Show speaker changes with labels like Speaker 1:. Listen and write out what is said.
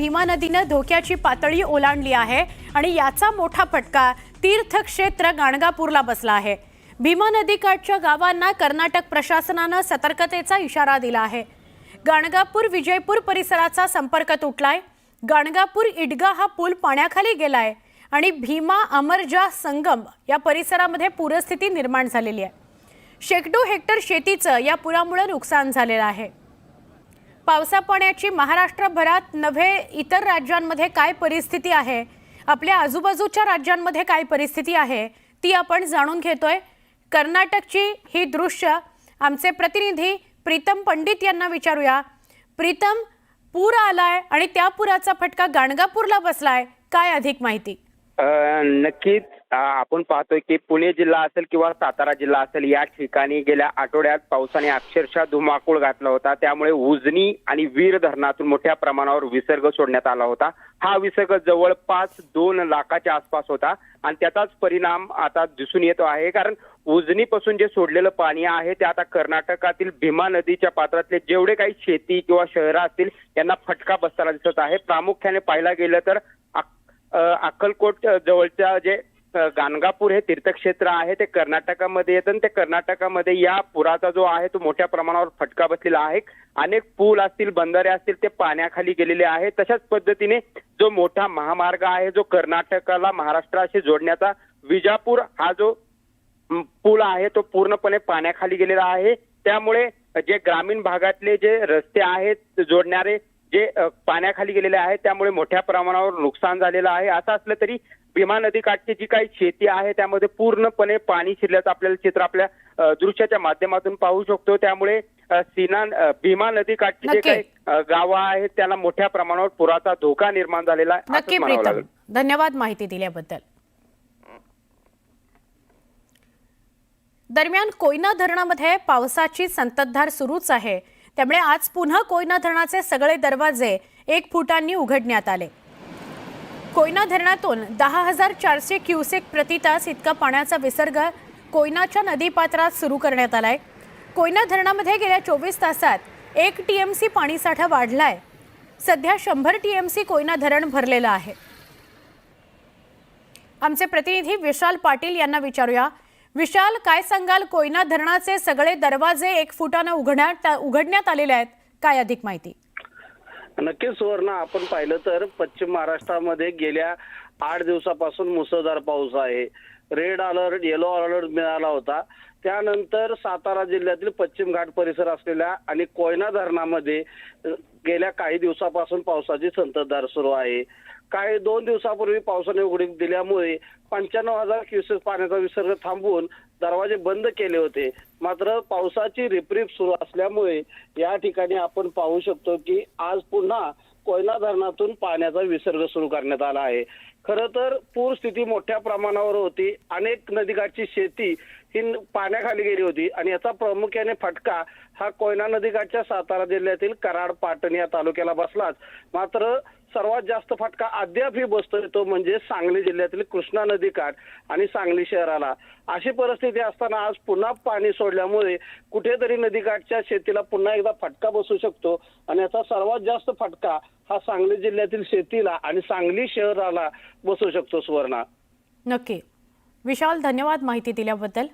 Speaker 1: भीमा नदीनं धोक्याची पातळी ओलांडली आहे आणि याचा मोठा फटका तीर्थक्षेत्र गाणगापूरला बसला आहे. भीमा नदीकाठच्या गावांना कर्नाटक प्रशासनानं सतर्कतेचा इशारा दिला आहे. गाणगापूर विजयपूर परिसराचा संपर्क तुटलाय. गाणगापूर इडगा हा पूल पाण्याखाली गेलाय आणि भीमा अमरजा संगम या परिसरामध्ये पूरस्थिती निर्माण झालेली आहे. शेकडो हेक्टर शेतीचं या पुरामुळे नुकसान झालेलं आहे. पावसा पाण्याची महाराष्ट्रभरात नव्हे इतर राज्यांमध्ये काय परिस्थिती आहे? आपल्या आजूबाजूच्या राज्यांमध्ये काय परिस्थिती आहे ती आपण जाणून घेतोय. कर्नाटकची ही दृश्य आमचे प्रतिनिधी प्रीतम पंडित यांना विचारूया. प्रीतम पूर आलाय आणि त्या पुराचा फटका गाणगापूरला बसलाय. काय अधिक माहिती?
Speaker 2: नक्कीच. आपण पाहतोय की पुणे जिल्हा असेल किंवा सातारा जिल्हा असेल या ठिकाणी गेल्या आठवड्यात पावसाने अक्षरशः धुमाकूळ घातला होता. त्यामुळे उजनी आणि वीर धरणातून मोठ्या प्रमाणावर विसर्ग सोडण्यात आला होता. हा विसर्ग जवळपास दोन लाखाच्या आसपास होता आणि त्याचाच परिणाम आता दिसून येतो आहे. कारण उजनीपासून जे सोडलेलं पाणी आहे ते आता कर्नाटकातील भीमा नदीच्या पात्रातले जेवढे काही शेती किंवा शहरं असतील त्यांना फटका बसताना दिसत आहे. प्रामुख्याने पाहायला गेलं तर अक्कलकोट जवळच्या जे गाणगापूर हे तीर्थक्षेत्र आहे ते कर्नाटकामध्ये येतं आणि ते कर्नाटकामध्ये या पुराचा जो आहे तो मोठ्या प्रमाणावर फटका बसलेला आहे. अनेक पूल असतील बंधारे असतील ते पाण्याखाली गेलेले आहेत. तशाच पद्धतीने जो मोठा महामार्ग आहे जो कर्नाटकाला महाराष्ट्राशी जोडण्याचा विजापूर हा जो पूल आहे तो पूर्णपणे पाण्याखाली गेलेला आहे. त्यामुळे जे ग्रामीण भागातले जे रस्ते आहेत जोडणारे जे पाण्याखाली गेलेले आहेत त्यामुळे मोठ्या प्रमाणावर नुकसान झालेलं आहे. असं असलं तरी भीमा नदीकाठची जी काही शेती आहे त्यामध्ये पूर्णपणे पाणी शिरल्याचं आपल्याला चित्र आपल्या दृश्याच्या माध्यमातून पाहू शकतो. त्यामुळे सीना भीमा नदीकाठची जे
Speaker 1: नक्की.
Speaker 2: काही गावं आहेत त्याला मोठ्या प्रमाणावर पुराचा धोका निर्माण झालेला आहे
Speaker 1: नक्की प्रीतम. धन्यवाद माहिती दिल्याबद्दल. दरम्यान कोयना धरणामध्ये पावसाची संततधार सुरूच आहे. त्यामुळे आज पुन्हा कोयना धरणाचे सगळे दरवाजे एक फुटांनी उघडण्यात आले. कोयना धरणातून दहा हजार चारशे क्युसेक प्रति तास इतका पाण्याचा विसर्ग कोयनाच्या नदीपात्रात सुरू करण्यात आलाय. कोयना धरणामध्ये गेल्या चोवीस तासात एक टीएमसी पाणीसाठा वाढलाय. सध्या शंभर टीएमसी कोयना धरण भरलेलं आहे. आमचे प्रतिनिधी विशाल पाटील यांना विचारूया. विशाल काय सांगाल? कोयना धरणाचे सगळे दरवाजे एक फुटानं उघडण्यात उघडण्यात आलेले आहेत. काय अधिक माहिती?
Speaker 3: नक्कीच सुवर्ण आपण पाहिलं तर पश्चिम महाराष्ट्रामध्ये गेल्या आठ दिवसापासून मुसळधार पाऊस आहे. रेड अलर्ट येलो अलर्ट मिळाला होता. त्यानंतर सातारा जिल्ह्यातील पश्चिम घाट परिसर असलेल्या आणि कोयना धरणामध्ये गेल्या काही दिवसापासून पावसाची संततधार सुरू आहे. काही दोन दिवसापूर्वी पावसाने उघडीप दिल्यामुळे पंच्याण्णव हजार क्युसेस पाण्याचा विसर्ग थांबवून दरवाजे बंद केले होते. मात्र पावसाची रिपरिप सुरू असल्यामुळे या ठिकाणी आपण पाहू शकतो की आज पुन्हा कोयना धरणातून पाण्याचा विसर्ग सुरू करण्यात आला आहे. खरं तर पूर स्थिती मोठ्या प्रमाणावर होती. अनेक नदीकाठची शेती ही पाण्याखाली गेली होती आणि याचा प्रामुख्याने फटका हा कोयना नदीकाठच्या सातारा जिल्ह्यातील कराड पाटण या तालुक्याला बसलाच. मात्र सर्वात जास्त फटका अद्यापही बसतोय तो म्हणजे सांगली जिल्ह्यातील कृष्णा नदीकाठ आणि सांगली शहराला. अशी परिस्थिती असताना आज पुन्हा पाणी सोडल्यामुळे कुठेतरी नदीकाठच्या शेतीला पुन्हा एकदा फटका बसू शकतो आणि याचा सर्वात जास्त फटका हा सांगली जिल्ह्यातील शेतीला आणि सांगली शहराला बसू शकतो सुवर्णा.
Speaker 1: नक्की. विशाल धन्यवाद माहिती दिल्याबद्दल.